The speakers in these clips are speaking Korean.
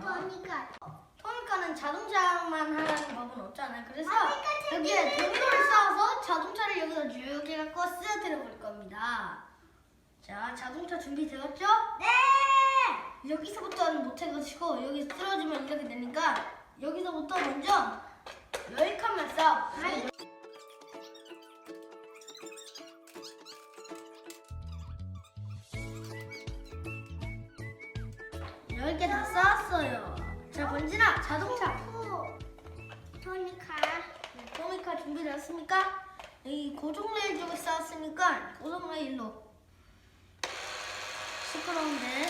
토미카 토미카는 자동차만 하는 법은 없잖아요. 그래서 여기에 재밌어요. 도미노를 쌓아서 자동차를 여기서 쭉 해갖고 쓰러뜨려 볼 겁니다. 자, 자동차 준비되었죠? 네! 여기서부터는 못 해가지고 여기 쓰러지면 이렇게 되니까 여기서부터 먼저 열 칸만 쌓아. 열개다 쌓았어요. 자, 번진아, 자동차. 토니카. 네, 토미카 준비되었습니까? 여기 고정 레일 쪽에 쌓았으니까 고정 레일로 시끄러운데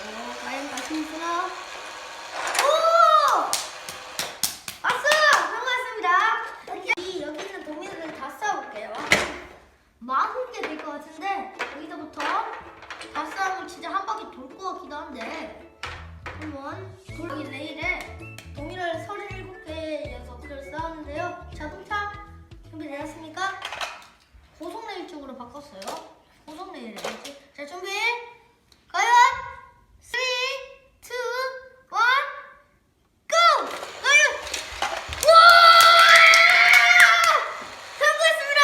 오, 과연 가십니까? 오! 왔어요! 성공했습니다. 이 여기 있는 도미를 다 쌓아볼게요. 마흔 개될 것 같은데 여기서부터 다 쌓으면 진짜 한 바퀴 돌 것 같기도 한데 한번 돌기 레일에 동일을 37개의 녀석을 쌓았는데요. 자동차 준비되었습니까? 고속 레일 쪽으로 바꿨어요. 고속 레일. 자, 준비. 과연 3, 2, 1, 고! 과연! 와! 성공했습니다!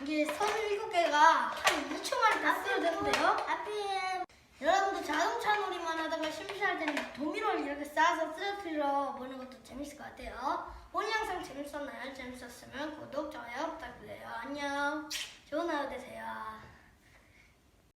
이게 37개가 한 2초 만에 다 쓰러졌는데요. 앞에 여러분도 자동차 놀이만 하다가 심심할 때는 도미를 이렇게 쌓아서 쓰러뜨려 보는 것도 재밌을 것 같아요. 오늘 영상 재밌었나요? 재밌었으면 구독, 좋아요 부탁드려요. 안녕.